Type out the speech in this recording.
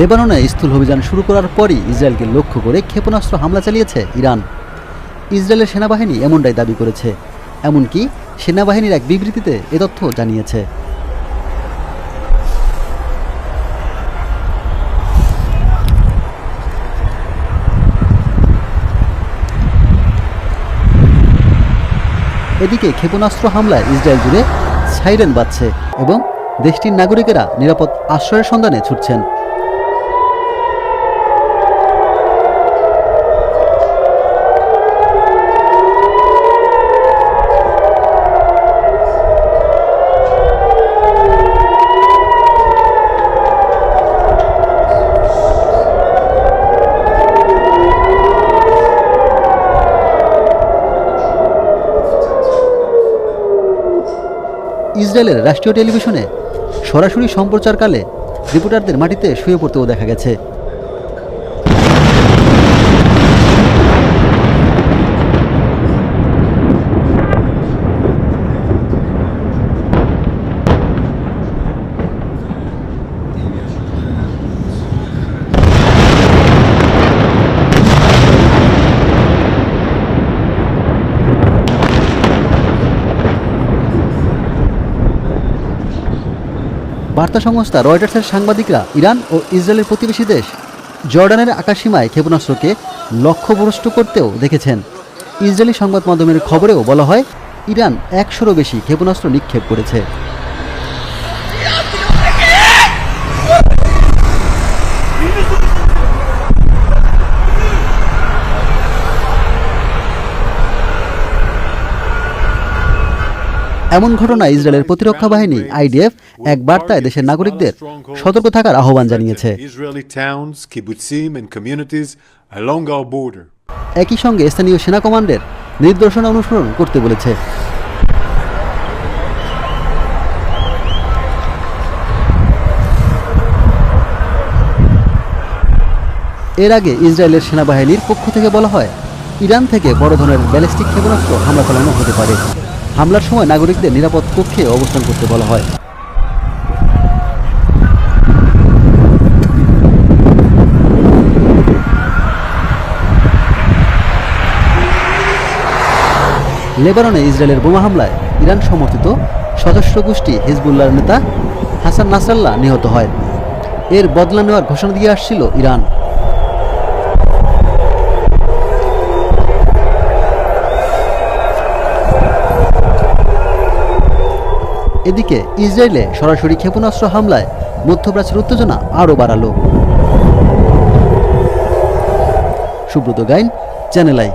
লেবাননে স্থূল অভিযান শুরু করার পরই ইসরায়েলকে লক্ষ্য করে ক্ষেপণাস্ত্র হামলা চালিয়েছে ইরান। ইসরায়েলের সেনাবাহিনী এমনটাই দাবি করেছে, এমনকি সেনাবাহিনীর এক বিবৃতিতে এ তথ্য জানিয়েছে। এদিকে ক্ষেপণাস্ত্র হামলায় ইসরায়েল জুড়ে সাইরেন বাজছে এবং দেশটির নাগরিকেরা নিরাপদ আশ্রয়ের সন্ধানে ছুটছেন। ইসরায়েলের রাষ্ট্রীয় টেলিভিশনে সরাসরি সম্প্রচারকালে রিপোর্টারদের মাটিতে শুয়ে পড়তেও দেখা গেছে। বার্তা সংস্থা রয়টার্সের সাংবাদিকরা ইরান ও ইসরায়েলের প্রতিবেশী দেশ জর্ডানের আকাশসীমায় ক্ষেপণাস্ত্রকে লক্ষ্যভ্রষ্ট করতেও দেখেছেন। ইসরায়েলি সংবাদ মাধ্যমের খবরেও বলা হয়, ইরান একশোরও বেশি ক্ষেপণাস্ত্র নিক্ষেপ করেছে। এমন ঘটনায় ইসরায়েলের প্রতিরক্ষা বাহিনী আইডিএফ এক বার্তায় দেশের নাগরিকদের সতর্ক থাকার আহ্বান জানিয়েছে. একই সঙ্গে স্থানীয় সেনা কমান্ডের নির্দেশনা অনুসরণ করতে বলেছে। এর আগে ইসরায়েলের সেনাবাহিনীর পক্ষ থেকে বলা হয় ইরান থেকে বড় ধরনের ব্যালিস্টিক ক্ষেপণাস্ত্র হামলা চালানো হতে পারে। হামলার সময় নাগরিকদের নিরাপদ কক্ষে অবস্থান করতে বলা হয়। লেবাননে ইসরায়েলের বোমা হামলায় ইরান সমর্থিত সদস্য গোষ্ঠী হিজবুল্লাহর নেতা হাসান নাসরাল্লাহ নিহত হয়। এর বদলা নেওয়ার ঘোষণা দিয়ে আসছিল ইরান। এদিকে ইসরায়েলে সরাসরি ক্ষেপণাস্ত্র হামলায় মধ্যপ্রাচ্যের উত্তেজনা আরও বাড়ালো। Subrata Gain channel I.